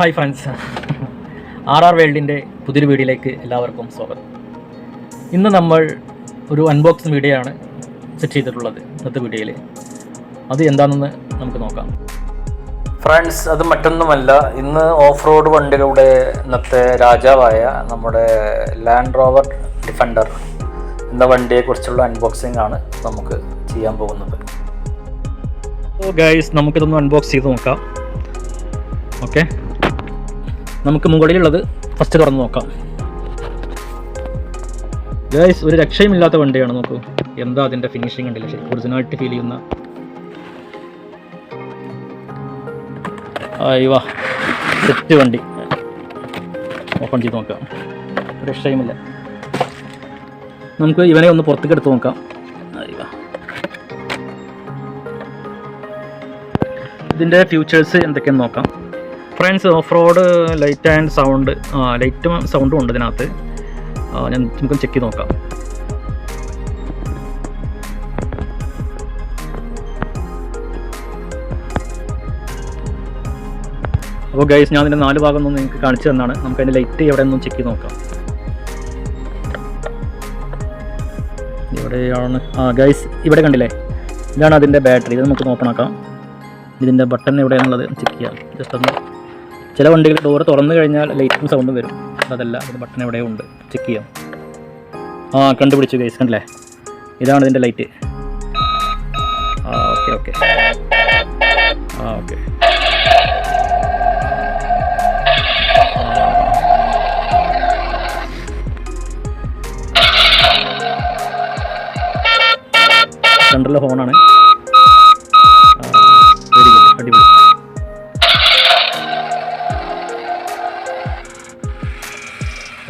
Hi friends R R വേൾഡിന്റെ പുതിയൊരു വീഡിയോയിലേക്ക് എല്ലാവർക്കും സ്വാഗതം. ഇന്ന് നമ്മൾ ഒരു അൺബോക്സിങ് വീഡിയോ ആണ് സെറ്റ് ചെയ്തിട്ടുള്ളത് ഇന്നത്തെ വീഡിയോയിൽ അത് എന്താണെന്ന് നമുക്ക് നോക്കാം. ഫ്രണ്ട്സ് അത് മറ്റൊന്നുമല്ല. ഇന്ന് ഓഫ് റോഡ് വണ്ടികളുടെ ഇന്നത്തെ രാജാവായ നമ്മുടെ ലാൻഡ് റോവർ ഡിഫൻഡർ എന്ന വണ്ടിയെക്കുറിച്ചുള്ള അൺബോക്സിംഗ് ആണ് നമുക്ക് ചെയ്യാൻ പോകുന്നത്. ഗൈസ് നമുക്കിതൊന്ന് അൺബോക്സ് ചെയ്ത് നോക്കാം. ഓക്കെ നമുക്ക് മുകളിലുള്ളത് ഫസ്റ്റ് തുറന്ന് നോക്കാം. ഗൈസ് ഒരു രക്ഷയും ഇല്ലാത്ത വണ്ടിയാണ് നോക്കൂ. എന്താ അതിന്റെ ഫിനിഷിംഗ് ഉണ്ടല്ലോ? ശരി ഒറിജിനാലിറ്റി ഫീൽ ചെയ്യുന്ന. അയ്യോ സെറ്റ് വണ്ടി. ഓപ്പൺ ചെയ്ത് നോക്കാം. രക്ഷയുമില്ല. നമുക്ക് ഇവനെ ഒന്ന് പുറത്തേക്ക് എടുത്ത് നോക്കാം. ഇതിന്റെ ഫ്യൂച്ചേഴ്സ് എന്തൊക്കെയെന്ന് നോക്കാം. Friends of road light and sound ലൈറ്റും സൗണ്ടും ഉണ്ട് ഇതിനകത്ത്. ഞാൻ നമുക്ക് ചെക്ക് ചെയ്ത് നോക്കാം. അപ്പോൾ ഗൈസ് ഞാൻ അതിന്റെ നാല് ഭാഗം ഒന്ന് നിങ്ങൾക്ക് കാണിച്ചു തന്നാണ്. നമുക്ക് അതിന്റെ ലൈറ്റ് എവിടെ നിന്നും ചെക്ക് ചെയ്ത് നോക്കാം. ഇവിടെയാണ്. ആ ഗൈസ് ഇവിടെ കണ്ടില്ലേ? ഇതാണ് അതിന്റെ ബാറ്ററി ഇത് നമുക്ക് ഓപ്പൺ ആക്കാം. ഇതിന്റെ ബട്ടൺ എവിടെയാണുള്ളത് ചെക്ക് ചെയ്യാം. ജസ്റ്റ് ഒന്ന് ചില വണ്ടികൾ ഡോർ തുറന്നു കഴിഞ്ഞാൽ ലൈറ്റും സൗണ്ടും വരും. അതല്ല അത് ബട്ടൺ എവിടെയോ ഉണ്ട്. ചെക്ക് ചെയ്യാം. ആ കണ്ടുപിടിച്ചു ഗൈസ് കണ്ടില്ലേ? ഇതാണ് ഇതിന്റെ ലൈറ്റ് ആ ഓക്കെ ഓക്കെ ആ ഓക്കെ സെൻട്രൽ ഹോണാണ് അടിപൊളി.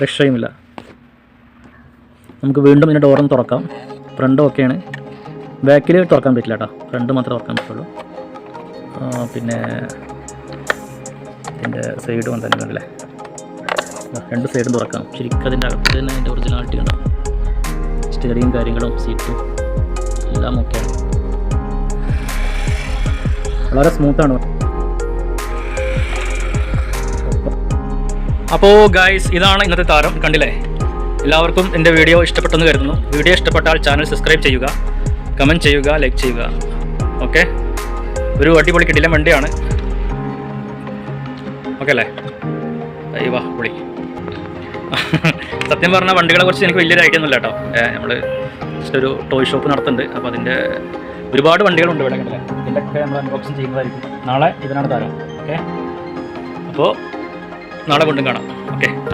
രക്ഷയുമില്ല. നമുക്ക് വീണ്ടും ഇതിന്റെ ഡോറൊന്ന് തുറക്കാം. ഫ്രണ്ട് ഓക്കെയാണ് ബാക്കിൽ തുറക്കാൻ പറ്റില്ല കേട്ടോ ഫ്രണ്ട് മാത്രമേ തുറക്കാൻ പറ്റുള്ളൂ. പിന്നെ ഇതിന്റെ സൈഡും തന്നെ വേണ്ടല്ലേ രണ്ട് സൈഡും തുറക്കാം. ശരിക്കും അതിന്റെ അകത്ത് തന്നെ അതിന്റെ ഒറിജിനാലിറ്റി ഉണ്ടാവും സ്റ്റിയറിങ് കാര്യങ്ങളും സീറ്റും എല്ലാം ഓക്കെയാണ് വളരെ സ്മൂത്താണ് അപ്പോൾ ഗായ്സ് ഇതാണ് ഇന്നത്തെ താരം കണ്ടില്ലേ? എല്ലാവർക്കും എന്റെ വീഡിയോ ഇഷ്ടപ്പെട്ടെന്ന് കരുതുന്നു. വീഡിയോ ഇഷ്ടപ്പെട്ടാൽ ചാനൽ സബ്സ്ക്രൈബ് ചെയ്യുക കമന്റ് ചെയ്യുക ലൈക്ക് ചെയ്യുക. ഓക്കെ ഒരു അടിപൊളി കിടിലൻ വണ്ടിയാണ്. ഓക്കെ അല്ലേ? അയ്യവാ പൊളി. സത്യം പറഞ്ഞാൽ വണ്ടികളെ കുറിച്ച് എനിക്ക് വലിയൊരു ഐഡിയ ഒന്നുമില്ല കേട്ടോ. നമ്മൾ ഒരു ടോയ് ഷോപ്പ് നടത്തുന്നുണ്ട്. അപ്പോൾ അതിന്റെ ഒരുപാട് വണ്ടികളുണ്ട് ഇവിടെ കണ്ടില്ലേ? ഇതിന്റെയൊക്കെ നമ്മൾ അൺബോക്സിങ് ചെയ്യുന്നതായിരിക്കും. നാളെ ഇതിനാണ് താരം. ഓക്കെ അപ്പോൾ നാളെ കൊണ്ടും കാണാം. ഓക്കെ.